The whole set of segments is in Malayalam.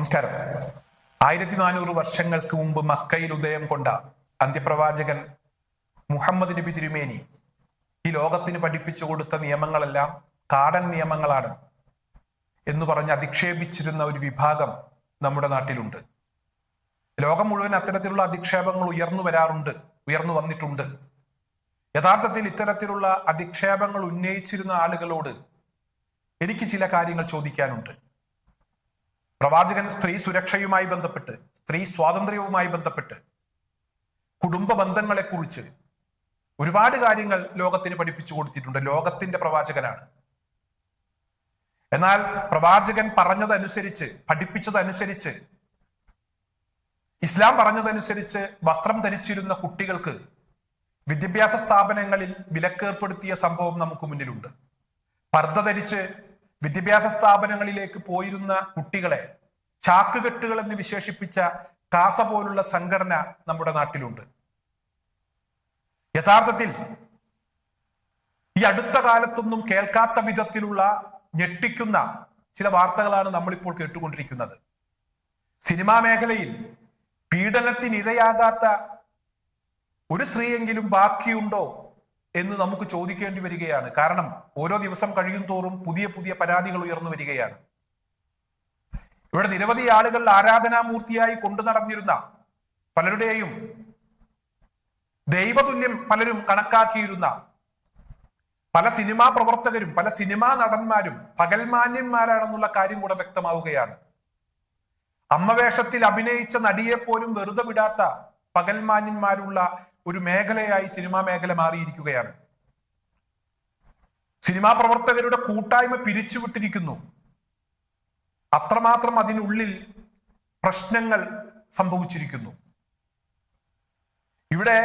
നമസ്കാരം. ആയിരത്തി നാനൂറ് വർഷങ്ങൾക്ക് മുമ്പ് മക്കയിൽ ഉദയം കൊണ്ട അന്ത്യപ്രവാചകൻ മുഹമ്മദ് നബി തിരുമേനി ഈ ലോകത്തിന് പഠിപ്പിച്ചു കൊടുത്ത നിയമങ്ങളെല്ലാം കാടൻ നിയമങ്ങളാണ് എന്ന് പറഞ്ഞ് അധിക്ഷേപിച്ചിരുന്ന ഒരു വിഭാഗം നമ്മുടെ നാട്ടിലുണ്ട്. ലോകം മുഴുവൻ അത്തരത്തിലുള്ള അധിക്ഷേപങ്ങൾ ഉയർന്നു വരാറുണ്ട് ഉയർന്നു വന്നിട്ടുണ്ട്. യഥാർത്ഥത്തിൽ ഇത്തരത്തിലുള്ള അധിക്ഷേപങ്ങൾ ഉന്നയിച്ചിരുന്ന ആളുകളോട് എനിക്ക് ചില കാര്യങ്ങൾ ചോദിക്കാനുണ്ട്. പ്രവാചകൻ സ്ത്രീ സുരക്ഷയുമായി ബന്ധപ്പെട്ട് സ്ത്രീ സ്വാതന്ത്ര്യവുമായി ബന്ധപ്പെട്ട് കുടുംബ ബന്ധങ്ങളെക്കുറിച്ച് ഒരുപാട് കാര്യങ്ങൾ ലോകത്തിന് പഠിപ്പിച്ചു കൊടുത്തിട്ടുണ്ട്. ലോകത്തിന്റെ പ്രവാചകനാണ്. എന്നാൽ പ്രവാചകൻ പറഞ്ഞതനുസരിച്ച് പഠിപ്പിച്ചതനുസരിച്ച് ഇസ്ലാം പറഞ്ഞതനുസരിച്ച് വസ്ത്രം ധരിച്ചിരുന്ന കുട്ടികൾക്ക് വിദ്യാഭ്യാസ സ്ഥാപനങ്ങളിൽ വിലക്കേർപ്പെടുത്തിയ സംഭവം നമുക്ക് മുന്നിലുണ്ട്. പർദ്ദ ധരിച്ച് വിദ്യാഭ്യാസ സ്ഥാപനങ്ങളിലേക്ക് പോയിരുന്ന കുട്ടികളെ ചാക്കുകെട്ടുകൾ എന്ന് വിശേഷിപ്പിച്ച കാസ പോലുള്ള സംഘടന നമ്മുടെ നാട്ടിലുണ്ട്. യഥാർത്ഥത്തിൽ ഈ അടുത്ത കാലത്തൊന്നും കേൾക്കാത്ത വിധത്തിലുള്ള ഞെട്ടിക്കുന്ന ചില വാർത്തകളാണ് നമ്മളിപ്പോൾ കേട്ടുകൊണ്ടിരിക്കുന്നത്. സിനിമാ മേഖലയിൽ പീഡനത്തിനിരയാകാത്ത ഒരു സ്ത്രീയെങ്കിലും ബാക്കിയുണ്ടോ എന്ന് നമുക്ക് ചോദിക്കേണ്ടി വരികയാണ്. കാരണം ഓരോ ദിവസം കഴിയും തോറും പുതിയ പുതിയ പരാതികൾ ഉയർന്നു വരികയാണ്. ഇവിടെ നിരവധി ആളുകൾ ആരാധനാമൂർത്തിയായി കൊണ്ടു നടന്നിരുന്ന പലരുടെയും ദൈവതുല്യം പലരും കണക്കാക്കിയിരുന്ന പല സിനിമാ പ്രവർത്തകരും പല സിനിമാ നടന്മാരും പകൽമാന്യന്മാരാണെന്നുള്ള കാര്യം കൂടെ വ്യക്തമാവുകയാണ്. അമ്മവേഷത്തിൽ അഭിനയിച്ച നടിയെ പോലും വെറുതെ വിടാത്ത പകൽമാന്യന്മാരുള്ള ഒരു മേഖലയായി സിനിമാ മേഖല മാറിയിരിക്കുകയാണ്. സിനിമാ പ്രവർത്തകരുടെ കൂട്ടായ്മ പിരിച്ചുവിട്ടിരിക്കുന്നു. അത്രമാത്രം അതിനുള്ളിൽ പ്രശ്നങ്ങൾ സംഭവിച്ചിരിക്കുന്നു. ഇവിടെ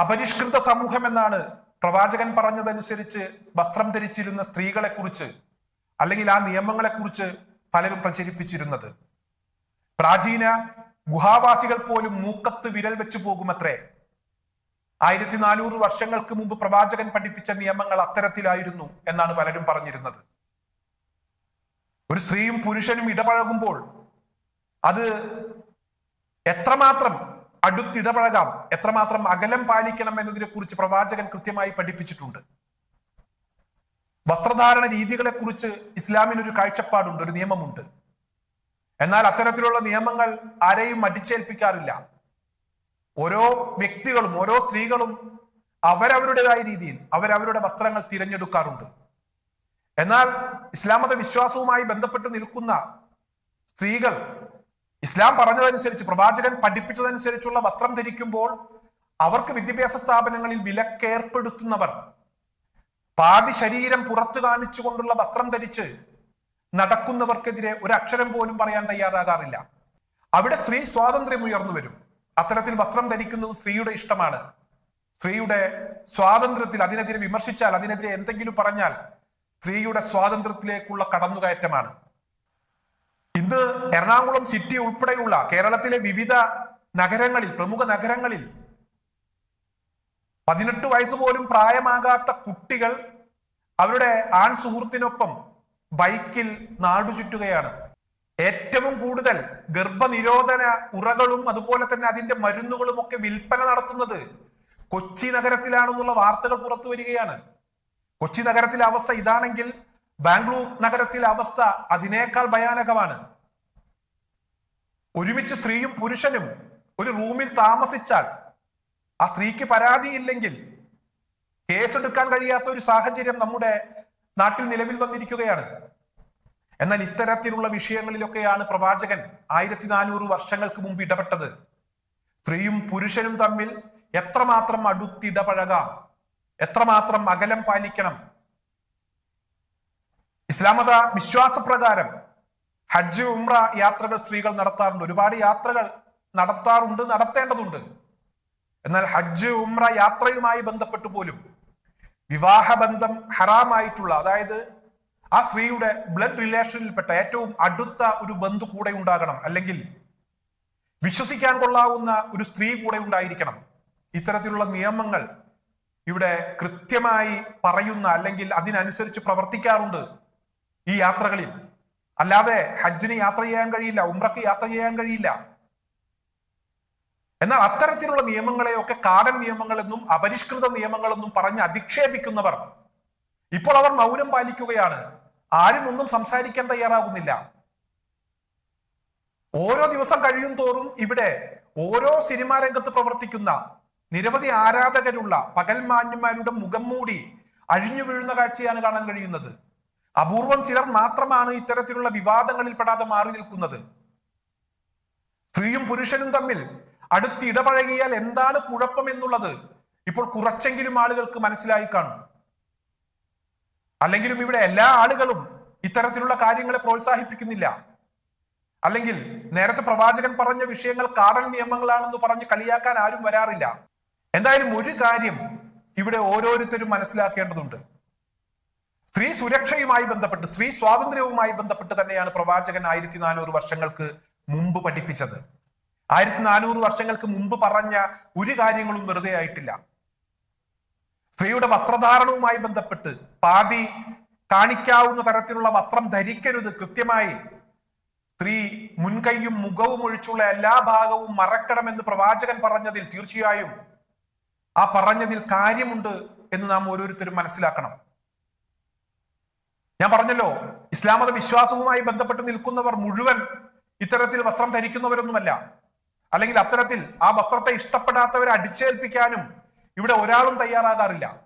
അപരിഷ്കൃത സമൂഹം എന്നാണ് പ്രവാചകൻ പറഞ്ഞതനുസരിച്ച് വസ്ത്രം ധരിച്ചിരുന്ന സ്ത്രീകളെ കുറിച്ച് അല്ലെങ്കിൽ ആ നിയമങ്ങളെ കുറിച്ച് പലരും പ്രചരിപ്പിച്ചിരുന്നത്. പ്രാചീന ഗുഹാവാസികൾ പോലും മൂക്കത്ത് വിരൽ വെച്ചു പോകുമത്രേ. ആയിരത്തി നാനൂറ് വർഷങ്ങൾക്ക് മുമ്പ് പ്രവാചകൻ പഠിപ്പിച്ച നിയമങ്ങൾ അത്തരത്തിലായിരുന്നു എന്നാണ് പലരും പറഞ്ഞിരുന്നത്. ഒരു സ്ത്രീയും പുരുഷനും ഇടപഴകുമ്പോൾ അത് എത്രമാത്രം അടുത്തിടപഴകാം എത്രമാത്രം അകലം പാലിക്കണം എന്നതിനെ കുറിച്ച് പ്രവാചകൻ കൃത്യമായി പഠിപ്പിച്ചിട്ടുണ്ട്. വസ്ത്രധാരണ രീതികളെ കുറിച്ച് ഇസ്ലാമിനൊരു കാഴ്ചപ്പാടുണ്ട് ഒരു നിയമമുണ്ട്. എന്നാൽ അത്തരത്തിലുള്ള നിയമങ്ങൾ ആരെയും അടിച്ചേൽപ്പിക്കാറില്ല ഓരോ വ്യക്തികളും ഓരോ സ്ത്രീകളും അവരവരുടേതായ രീതിയിൽ അവരവരുടെ വസ്ത്രങ്ങൾ തിരഞ്ഞെടുക്കാറുണ്ട്. എന്നാൽ ഇസ്ലാമത വിശ്വാസവുമായി ബന്ധപ്പെട്ട് നിൽക്കുന്ന സ്ത്രീകൾ ഇസ്ലാം പറഞ്ഞതനുസരിച്ച് പ്രവാചകൻ പഠിപ്പിച്ചതനുസരിച്ചുള്ള വസ്ത്രം ധരിക്കുമ്പോൾ അവർക്ക് വിദ്യാഭ്യാസ സ്ഥാപനങ്ങളിൽ വിലക്കേർപ്പെടുത്തുന്നവർ പാതി ശരീരം പുറത്തു കാണിച്ചുകൊണ്ടുള്ള വസ്ത്രം ധരിച്ച് നടക്കുന്നവർക്കെതിരെ ഒരു അക്ഷരം പോലും പറയാൻ തയ്യാറാകാറില്ല. അവിടെ സ്ത്രീ സ്വാതന്ത്ര്യം ഉയർന്നു വരും. അത്തരത്തിൽ വസ്ത്രം ധരിക്കുന്നത് സ്ത്രീയുടെ ഇഷ്ടമാണ്. സ്ത്രീയുടെ സ്വാതന്ത്ര്യത്തിൽ അതിനെതിരെ വിമർശിച്ചാൽ അതിനെതിരെ എന്തെങ്കിലും പറഞ്ഞാൽ സ്ത്രീയുടെ സ്വാതന്ത്ര്യത്തിലേക്കുള്ള കടന്നുകയറ്റമാണ്. ഇന്ന് എറണാകുളം സിറ്റി ഉൾപ്പെടെയുള്ള കേരളത്തിലെ വിവിധ നഗരങ്ങളിൽ പ്രമുഖ നഗരങ്ങളിൽ പതിനെട്ട് വയസ്സ് പോലും പ്രായമാകാത്ത കുട്ടികൾ അവരുടെ ആൺ സുഹൃത്തിനൊപ്പം ബൈക്കിൽ നാടു ചുറ്റുകയാണ് ഏറ്റവും കൂടുതൽ ഗർഭനിരോധന ഉറകളും അതുപോലെ തന്നെ അതിന്റെ മരുന്നുകളും ഒക്കെ വിൽപ്പന നടത്തുന്നത് കൊച്ചി നഗരത്തിലാണെന്നുള്ള വാർത്തകൾ പുറത്തു വരികയാണ്. കൊച്ചി നഗരത്തിലെ അവസ്ഥ ഇതാണെങ്കിൽ ബാംഗ്ലൂർ നഗരത്തിലെ അവസ്ഥ അതിനേക്കാൾ ഭയാനകമാണ്. ഒരുമിച്ച് സ്ത്രീയും പുരുഷനും ഒരു റൂമിൽ താമസിച്ചാൽ ആ സ്ത്രീക്ക് പരാതിയില്ലെങ്കിൽ കേസെടുക്കാൻ കഴിയാത്ത ഒരു സാഹചര്യം നമ്മുടെ നാട്ടിൽ നിലവിൽ വന്നിരിക്കുകയാണ്. എന്നാൽ ഇത്തരത്തിലുള്ള വിഷയങ്ങളിലൊക്കെയാണ് പ്രവാചകൻ ആയിരത്തി നാനൂറ് വർഷങ്ങൾക്ക് മുമ്പ് ഇടപെട്ടത്. സ്ത്രീയും പുരുഷനും തമ്മിൽ എത്രമാത്രം അടുത്തിടപഴകാം? എത്രമാത്രം അകലം പാലിക്കണം? ഇസ്ലാമത വിശ്വാസപ്രകാരം ഹജ്ജ് ഉംറ യാത്രകൾ സ്ത്രീകൾ നടത്താറുണ്ട്. ഒരുപാട് യാത്രകൾ നടത്താറുണ്ട് നടത്തേണ്ടതുണ്ട്. എന്നാൽ ഹജ്ജ് ഉംറ യാത്രയുമായി ബന്ധപ്പെട്ടു പോലും വിവാഹബന്ധം ഹറാമായിട്ടുള്ള അതായത് ആ സ്ത്രീയുടെ ബ്ലഡ് റിലേഷനിൽപ്പെട്ട ഏറ്റവും അടുത്ത ഒരു ബന്ധു കൂടെ ഉണ്ടാകണം. അല്ലെങ്കിൽ വിശ്വസിക്കാൻ കൊള്ളാവുന്ന ഒരു സ്ത്രീ കൂടെ ഉണ്ടായിരിക്കണം. ഇത്തരത്തിലുള്ള നിയമങ്ങൾ ഇവിടെ കൃത്യമായി പറയുന്ന അല്ലെങ്കിൽ അതിനനുസരിച്ച് പ്രവർത്തിക്കാറുണ്ട് ഈ യാത്രകളിൽ. അല്ലാതെ ഹജ്ജിന് യാത്ര ചെയ്യാൻ കഴിയില്ല ഉംറക്ക് യാത്ര ചെയ്യാൻ കഴിയില്ല. എന്നാൽ അത്തരത്തിലുള്ള നിയമങ്ങളെയൊക്കെ കാടൻ നിയമങ്ങളെന്നും അപരിഷ്കൃത നിയമങ്ങളെന്നും പറഞ്ഞ് അധിക്ഷേപിക്കുന്നവർ ഇപ്പോൾ അവർ മൗനം പാലിക്കുകയാണ്. ആരും ഒന്നും സംസാരിക്കാൻ തയ്യാറാകുന്നില്ല. ഓരോ ദിവസം കഴിയും തോറും ഇവിടെ ഓരോ സിനിമാ രംഗത്ത് പ്രവർത്തിക്കുന്ന നിരവധി ആരാധകരുള്ള പകൽമാന്യന്മാരുടെ മുഖം മൂടി അഴിഞ്ഞു വീഴുന്ന കാഴ്ചയാണ് കാണാൻ കഴിയുന്നത്. അപൂർവം ചിലർ മാത്രമാണ് ഇത്തരത്തിലുള്ള വിവാദങ്ങളിൽ പെടാതെ മാറി നിൽക്കുന്നത്. സ്ത്രീയും പുരുഷനും തമ്മിൽ അടുത്ത് ഇടപഴകിയാൽ എന്താണ് കുഴപ്പം എന്നുള്ളത് ഇപ്പോൾ കുറച്ചെങ്കിലും ആളുകൾക്ക് മനസ്സിലായി കാണും. അല്ലെങ്കിലും ഇവിടെ എല്ലാ ആളുകളും ഇത്തരത്തിലുള്ള കാര്യങ്ങളെ പ്രോത്സാഹിപ്പിക്കുന്നില്ല. അല്ലെങ്കിൽ നേരത്തെ പ്രവാചകൻ പറഞ്ഞ വിഷയങ്ങൾ കാടൽ നിയമങ്ങളാണെന്ന് പറഞ്ഞ് കളിയാക്കാൻ ആരും വരാറില്ല. എന്തായാലും ഒരു കാര്യം ഇവിടെ ഓരോരുത്തരും മനസ്സിലാക്കേണ്ടതുണ്ട്. സ്ത്രീ സുരക്ഷയുമായി ബന്ധപ്പെട്ട് സ്ത്രീ സ്വാതന്ത്ര്യവുമായി ബന്ധപ്പെട്ട് തന്നെയാണ് പ്രവാചകൻ ആയിരത്തി നാനൂറ് വർഷങ്ങൾക്ക് മുമ്പ് പഠിപ്പിച്ചത്. ആയിരത്തി നാനൂറ് വർഷങ്ങൾക്ക് മുമ്പ് പറഞ്ഞ ഒരു കാര്യങ്ങളും വെറുതെ ആയിട്ടില്ല. സ്ത്രീയുടെ വസ്ത്രധാരണവുമായി ബന്ധപ്പെട്ട് പാതി കാണിക്കാവുന്ന തരത്തിലുള്ള വസ്ത്രം ധരിക്കരുത് കൃത്യമായി. സ്ത്രീ മുൻകൈയും മുഖവും ഒഴിച്ചുള്ള എല്ലാ ഭാഗവും മറക്കണമെന്ന് പ്രവാചകൻ പറഞ്ഞതിൽ തീർച്ചയായും ആ പറഞ്ഞതിൽ കാര്യമുണ്ട് എന്ന് നാം ഓരോരുത്തരും മനസ്സിലാക്കണം. ഞാൻ പറഞ്ഞല്ലോ ഇസ്ലാം മത വിശ്വാസവുമായി ബന്ധപ്പെട്ട് നിൽക്കുന്നവർ മുഴുവൻ ഇത്തരത്തിൽ വസ്ത്രം ധരിക്കുന്നവരൊന്നുമല്ല. അല്ലെങ്കിൽ അത്തരത്തിൽ ആ വസ്ത്രത്തെ ഇഷ്ടപ്പെടാത്തവരെ അടിച്ചേൽപ്പിക്കാനും ഇവിടെ ഒരാളും തയ്യാറാകാറില്ല.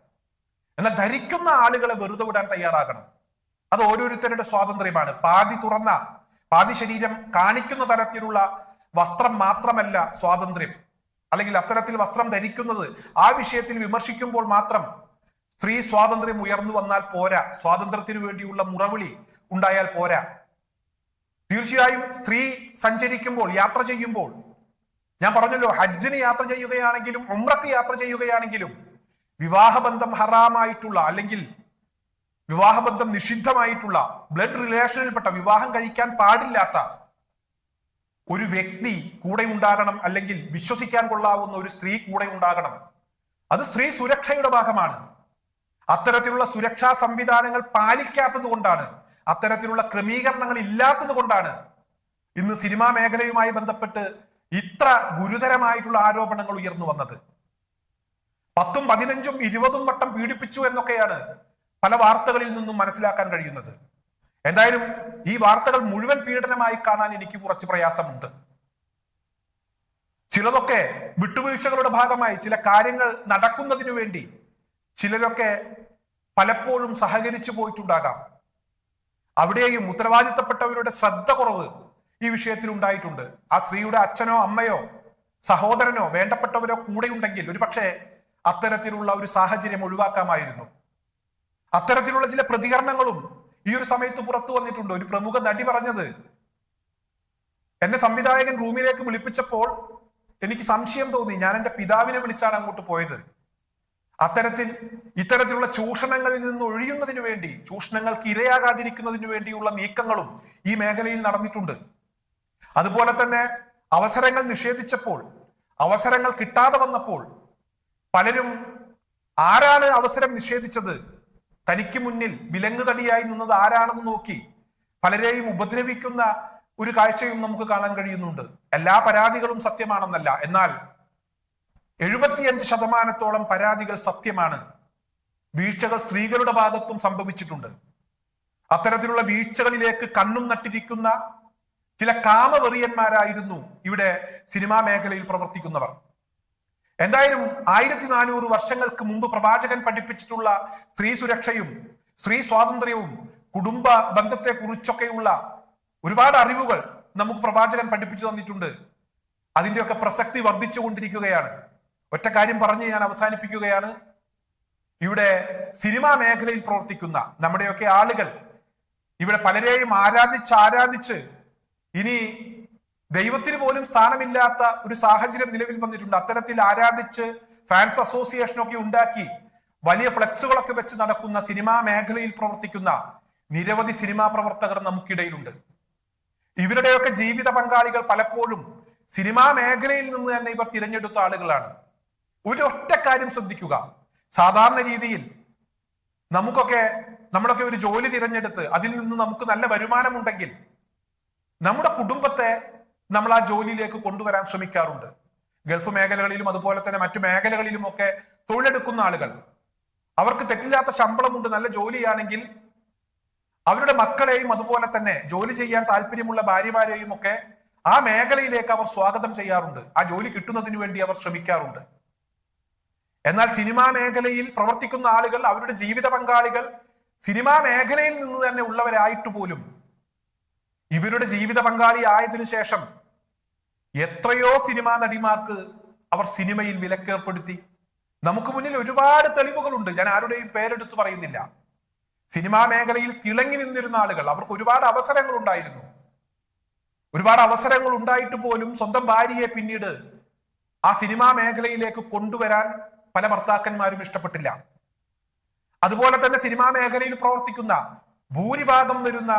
എന്നാൽ ധരിക്കുന്ന ആളുകളെ വെറുതെ വിടാൻ തയ്യാറാകണം. അത് ഓരോരുത്തരുടെ സ്വാതന്ത്ര്യമാണ്. പാതി തുറന്ന പാതി ശരീരം കാണിക്കുന്ന തരത്തിലുള്ള വസ്ത്രം മാത്രമല്ല സ്വാതന്ത്ര്യം. അല്ലെങ്കിൽ അത്തരത്തിൽ വസ്ത്രം ധരിക്കുന്നത് ആ വിഷയത്തിൽ വിമർശിക്കുമ്പോൾ മാത്രം സ്ത്രീ സ്വാതന്ത്ര്യം ഉയർന്നു വന്നാൽ പോരാ. സ്വാതന്ത്ര്യത്തിന് വേണ്ടിയുള്ള മുറവിളി ഉണ്ടായാൽ പോരാ. തീർച്ചയായും സ്ത്രീ സഞ്ചരിക്കുമ്പോൾ യാത്ര ചെയ്യുമ്പോൾ ഞാൻ പറഞ്ഞല്ലോ ഹജ്ജിന് യാത്ര ചെയ്യുകയാണെങ്കിലും ഉമ്രക്ക് യാത്ര ചെയ്യുകയാണെങ്കിലും വിവാഹബന്ധം ഹറാമായിട്ടുള്ള അല്ലെങ്കിൽ വിവാഹബന്ധം നിഷിദ്ധമായിട്ടുള്ള ബ്ലഡ് റിലേഷനിൽപ്പെട്ട വിവാഹം കഴിക്കാൻ പാടില്ലാത്ത ഒരു വ്യക്തി കൂടെ ഉണ്ടാകണം അല്ലെങ്കിൽ വിശ്വസിക്കാൻ കൊള്ളാവുന്ന ഒരു സ്ത്രീ കൂടെ ഉണ്ടാകണം. അത് സ്ത്രീ സുരക്ഷയുടെ ഭാഗമാണ്. അത്തരത്തിലുള്ള സുരക്ഷാ സംവിധാനങ്ങൾ പാലിക്കാത്തത് കൊണ്ടാണ്. അത്തരത്തിലുള്ള ക്രമീകരണങ്ങൾ ഇല്ലാത്തത് കൊണ്ടാണ് ഇന്ന് സിനിമാ മേഖലയുമായി ബന്ധപ്പെട്ട് ഇത്ര ഗുരുതരമായിട്ടുള്ള ആരോപണങ്ങൾ ഉയർന്നു വന്നത്. പത്തും പതിനഞ്ചും ഇരുപതും വട്ടം പീഡിപ്പിച്ചു എന്നൊക്കെയാണ് പല വാർത്തകളിൽ നിന്നും മനസ്സിലാക്കാൻ കഴിയുന്നത്. എന്തായാലും ഈ വാർത്തകൾ മുഴുവൻ പീഡനമായി കാണാൻ എനിക്ക് കുറച്ച് പ്രയാസമുണ്ട്. ചിലതൊക്കെ വിട്ടുവീഴ്ചകളുടെ ഭാഗമായി ചില കാര്യങ്ങൾ നടക്കുന്നതിനു വേണ്ടി ചിലരൊക്കെ പലപ്പോഴും സഹകരിച്ചു പോയിട്ടുണ്ടാകാം. അവിടെയും ഉത്തരവാദിത്തപ്പെട്ടവരുടെ ശ്രദ്ധ കുറവ് ഈ വിഷയത്തിൽ ഉണ്ടായിട്ടുണ്ട്. ആ സ്ത്രീയുടെ അച്ഛനോ അമ്മയോ സഹോദരനോ വേണ്ടപ്പെട്ടവരോ കൂടെ ഉണ്ടെങ്കിൽ ഒരുപക്ഷെ അത്തരത്തിലുള്ള ഒരു സാഹചര്യം ഒഴിവാക്കാമായിരുന്നു. അത്തരത്തിലുള്ള ചില പ്രതികരണങ്ങളും ഈ ഒരു സമയത്ത് പുറത്തു വന്നിട്ടുണ്ട്. ഒരു പ്രമുഖ നടി പറഞ്ഞത് എന്നെ സംവിധായകൻ റൂമിലേക്ക് വിളിപ്പിച്ചപ്പോൾ എനിക്ക് സംശയം തോന്നി. ഞാൻ എന്റെ പിതാവിനെ വിളിച്ചാണ് അങ്ങോട്ട് പോയത്. അത്തരത്തിൽ ഇത്തരത്തിലുള്ള ചൂഷണങ്ങളിൽ നിന്ന് ഒഴിയുന്നതിന് വേണ്ടി ചൂഷണങ്ങൾക്ക് ഇരയാകാതിരിക്കുന്നതിന് വേണ്ടിയുള്ള നീക്കങ്ങളും ഈ മേഖലയിൽ നടന്നിട്ടുണ്ട്. അതുപോലെ തന്നെ അവസരങ്ങൾ നിഷേധിച്ചപ്പോൾ അവസരങ്ങൾ കിട്ടാതെ വന്നപ്പോൾ പലരും ആരാണ് അവസരം നിഷേധിച്ചത്? തനിക്ക് മുന്നിൽ വിലങ്ങുതടിയായി നിന്നത് ആരാണെന്ന് നോക്കി പലരെയും ഉപദ്രവിക്കുന്ന ഒരു കാഴ്ചയും നമുക്ക് കാണാൻ കഴിയുന്നുണ്ട്. എല്ലാ പരാതികളും സത്യമാണെന്നല്ല. എന്നാൽ എഴുപത്തിയഞ്ച് ശതമാനത്തോളം പരാതികൾ സത്യമാണ്. വീഴ്ചകൾ സ്ത്രീകളുടെ ഭാഗത്തും സംഭവിച്ചിട്ടുണ്ട്. അത്തരത്തിലുള്ള വീഴ്ചകളിലേക്ക് കണ്ണും നട്ടിരിക്കുന്ന ചില കാമവെറിയന്മാരായിരുന്നു ഇവിടെ സിനിമാ മേഖലയിൽ പ്രവർത്തിക്കുന്നവർ. എന്തായാലും ആയിരത്തി നാനൂറ് വർഷങ്ങൾക്ക് മുമ്പ് പ്രവാചകൻ പഠിപ്പിച്ചിട്ടുള്ള സ്ത്രീ സുരക്ഷയും സ്ത്രീ സ്വാതന്ത്ര്യവും കുടുംബ ബന്ധത്തെ കുറിച്ചൊക്കെയുള്ള ഒരുപാട് അറിവുകൾ നമുക്ക് പ്രവാചകൻ പഠിപ്പിച്ചു തന്നിട്ടുണ്ട്. അതിന്റെയൊക്കെ പ്രസക്തി വർദ്ധിച്ചുകൊണ്ടിരിക്കുകയാണ്. ഒറ്റ കാര്യം പറഞ്ഞ് ഞാൻ അവസാനിപ്പിക്കുകയാണ്. ഇവിടെ സിനിമാ മേഖലയിൽ പ്രവർത്തിക്കുന്ന നമ്മുടെയൊക്കെ ആളുകൾ ഇവിടെ പലരെയും ആരാധിച്ച് ആരാധിച്ച് ഇനി ദൈവത്തിന് പോലും സ്ഥാനമില്ലാത്ത ഒരു സാഹചര്യം നിലവിൽ വന്നിട്ടുണ്ട്. അത്തരത്തിൽ ആരാധിച്ച് ഫാൻസ് അസോസിയേഷനൊക്കെ ഉണ്ടാക്കി വലിയ ഫ്ലെക്സുകളൊക്കെ വെച്ച് നടക്കുന്ന സിനിമാ മേഖലയിൽ പ്രവർത്തിക്കുന്ന നിരവധി സിനിമാ പ്രവർത്തകർ നമുക്കിടയിലുണ്ട്. ഇവരുടെയൊക്കെ ജീവിത പങ്കാളികൾ പലപ്പോഴും സിനിമാ മേഖലയിൽ നിന്ന് തന്നെ ഇവർ തിരഞ്ഞെടുത്ത ആളുകളാണ്. ഒരു ഒറ്റ കാര്യം ശ്രദ്ധിക്കുക. സാധാരണ രീതിയിൽ നമുക്കൊക്കെ നമ്മളൊക്കെ ഒരു ജോലി തിരഞ്ഞെടുത്ത് അതിൽ നിന്ന് നമുക്ക് നല്ല വരുമാനമുണ്ടെങ്കിൽ നമ്മുടെ കുടുംബത്തെ നമ്മൾ ആ ജോലിയിലേക്ക് കൊണ്ടുവരാൻ ശ്രമിക്കാറുണ്ട്. ഗൾഫ് മേഖലകളിലും അതുപോലെ തന്നെ മറ്റു മേഖലകളിലും ഒക്കെ തൊഴിലെടുക്കുന്ന ആളുകൾ. അവർക്ക് തെറ്റില്ലാത്ത ശമ്പളമുണ്ട് നല്ല ജോലിയാണെങ്കിൽ അവരുടെ മക്കളെയും അതുപോലെ തന്നെ ജോലി ചെയ്യാൻ താല്പര്യമുള്ള ഭാര്യമാരെയും ഒക്കെ ആ മേഖലയിലേക്ക് അവർ സ്വാഗതം ചെയ്യാറുണ്ട്. ആ ജോലി കിട്ടുന്നതിന് വേണ്ടി അവർ ശ്രമിക്കാറുണ്ട്. എന്നാൽ സിനിമാ മേഖലയിൽ പ്രവർത്തിക്കുന്ന ആളുകൾ അവരുടെ ജീവിത പങ്കാളികൾ സിനിമാ മേഖലയിൽ നിന്ന് തന്നെ ഉള്ളവരായിട്ട് പോലും ഇവരുടെ ജീവിത പങ്കാളി ആയതിനു ശേഷം എത്രയോ സിനിമാ നടിമാർക്ക് അവർ സിനിമയിൽ വിലക്കേർപ്പെടുത്തി. നമുക്ക് മുന്നിൽ ഒരുപാട് തെളിവുകളുണ്ട്. ഞാൻ ആരുടെയും പേരെടുത്തു പറയുന്നില്ല. സിനിമാ മേഖലയിൽ തിളങ്ങി നിന്നിരുന്ന ആളുകൾ അവർക്ക് ഒരുപാട് അവസരങ്ങൾ ഉണ്ടായിരുന്നു ഒരുപാട് അവസരങ്ങൾ ഉണ്ടായിട്ട് പോലും സ്വന്തം ഭാര്യയെ പിന്നീട് ആ സിനിമാ മേഖലയിലേക്ക് കൊണ്ടുവരാൻ പല ഭർത്താക്കന്മാരും ഇഷ്ടപ്പെട്ടില്ല. അതുപോലെ തന്നെ സിനിമാ മേഖലയിൽ പ്രവർത്തിക്കുന്ന ഭൂരിഭാഗം വരുന്ന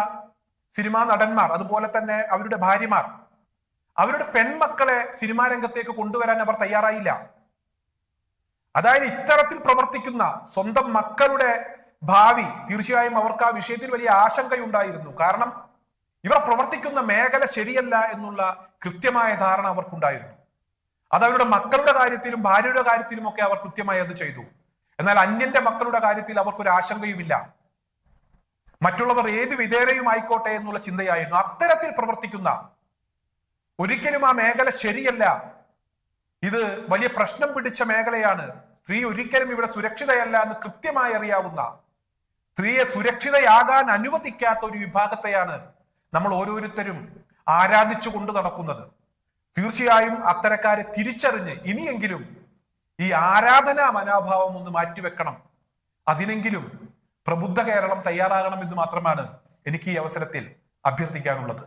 സിനിമാ നടന്മാർ അതുപോലെ തന്നെ അവരുടെ ഭാര്യമാർ. അവരുടെ പെൺമക്കളെ സിനിമാ രംഗത്തേക്ക് കൊണ്ടുവരാൻ അവർ തയ്യാറായില്ല. അതായത് ഇത്തരത്തിൽ പ്രവർത്തിക്കുന്ന സ്വന്തം മക്കളുടെ ഭാവി തീർച്ചയായും അവർക്ക് ആ വിഷയത്തിൽ വലിയ ആശങ്കയുണ്ടായിരുന്നു. കാരണം ഇവർ പ്രവർത്തിക്കുന്ന മേഖല ശരിയല്ല എന്നുള്ള കൃത്യമായ ധാരണ അവർക്കുണ്ടായിരുന്നു. അത് അവരുടെ മക്കളുടെ കാര്യത്തിലും ഭാര്യയുടെ കാര്യത്തിലും ഒക്കെ അവർ കൃത്യമായി അത് ചെയ്തു. എന്നാൽ അന്യന്റെ മക്കളുടെ കാര്യത്തിൽ അവർക്കൊരു ആശങ്കയുമില്ല. മറ്റുള്ളവർ ഏത് വിധേയയും ആയിക്കോട്ടെ എന്നുള്ള ചിന്തയായിരുന്നു. അത്തരത്തിൽ പ്രവർത്തിക്കുന്ന ഒരിക്കലും ആ മേഖല ശരിയല്ല. ഇത് വലിയ പ്രശ്നം പിടിച്ച മേഖലയാണ്. സ്ത്രീ ഒരിക്കലും ഇവിടെ സുരക്ഷിതയല്ല എന്ന് കൃത്യമായി അറിയാവുന്ന സ്ത്രീയെ സുരക്ഷിതയാകാൻ അനുവദിക്കാത്ത ഒരു വിഭാഗത്തെയാണ് നമ്മൾ ഓരോരുത്തരും ആരാധിച്ചു കൊണ്ട് നടക്കുന്നത്. തീർച്ചയായും അത്തരക്കാരെ തിരിച്ചറിഞ്ഞ് ഇനിയെങ്കിലും ഈ ആരാധനാ മനോഭാവം ഒന്ന് മാറ്റിവെക്കണം. അതിനെങ്കിലും പ്രബുദ്ധ കേരളം തയ്യാറാകണം എന്ന് മാത്രമാണ് എനിക്ക് ഈ അവസരത്തിൽ അഭ്യർത്ഥിക്കാനുള്ളത്.